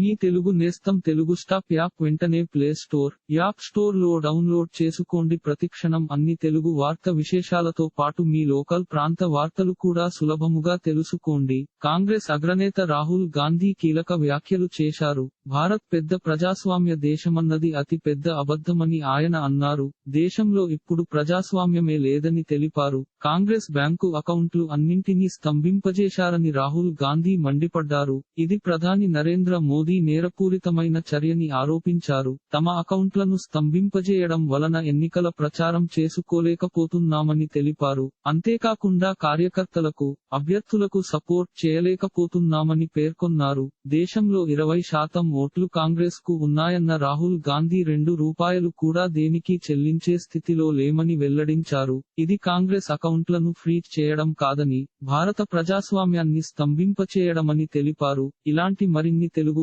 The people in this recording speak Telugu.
మీ తెలుగు నేస్తం తెలుగు స్టాప్ యాప్ వెంటనే ప్లే స్టోర్ యాప్ స్టోర్లో డౌన్లోడ్ చేసుకోండి. ప్రతిక్షణం అన్ని తెలుగు వార్త విశేషాలతో పాటు మీ లోకల్ ప్రాంత వార్తలు కూడా సులభముగా తెలుసుకోండి. కాంగ్రెస్ అగ్రనేత రాహుల్ గాంధీ కీలక వ్యాఖ్యలు చేశారు. భారత్ పెద్ద ప్రజాస్వామ్య దేశమన్నది అతి పెద్ద అబద్ధమని ఆయన అన్నారు. దేశంలో ఇప్పుడు ప్రజాస్వామ్యమే లేదని తెలిపారు. కాంగ్రెస్ బ్యాంకు అకౌంట్లు అన్నింటినీ స్తంభింపజేశారని రాహుల్ గాంధీ మండిపడ్డారు. ఇది ప్రధాని నరేంద్ర మోదీ నేరపూరితమైన చర్యని ఆరోపించారు. తమ అకౌంట్లను స్తంభింపజేయడం వలన ఎన్నికల ప్రచారం చేసుకోలేకపోతున్నామని తెలిపారు. అంతేకాకుండా కార్యకర్తలకు అభ్యర్థులకు సపోర్ట్ చేయలేకపోతున్నామని పేర్కొన్నారు. దేశంలో ఇరవై శాతం ఓట్లు కాంగ్రెస్కు ఉన్నాయన్న రాహుల్ గాంధీ రెండు రూపాయలు కూడా దేనికి చెల్లించే స్థితిలో లేమని వెల్లడించారు. ఇది కాంగ్రెస్ అకౌంట్లను ఫ్రీజ్ చేయడం కాదని భారత ప్రజాస్వామ్యాన్ని స్తంభింపచేయడమని తెలిపారు. ఇలాంటి మరిన్ని తెలుగు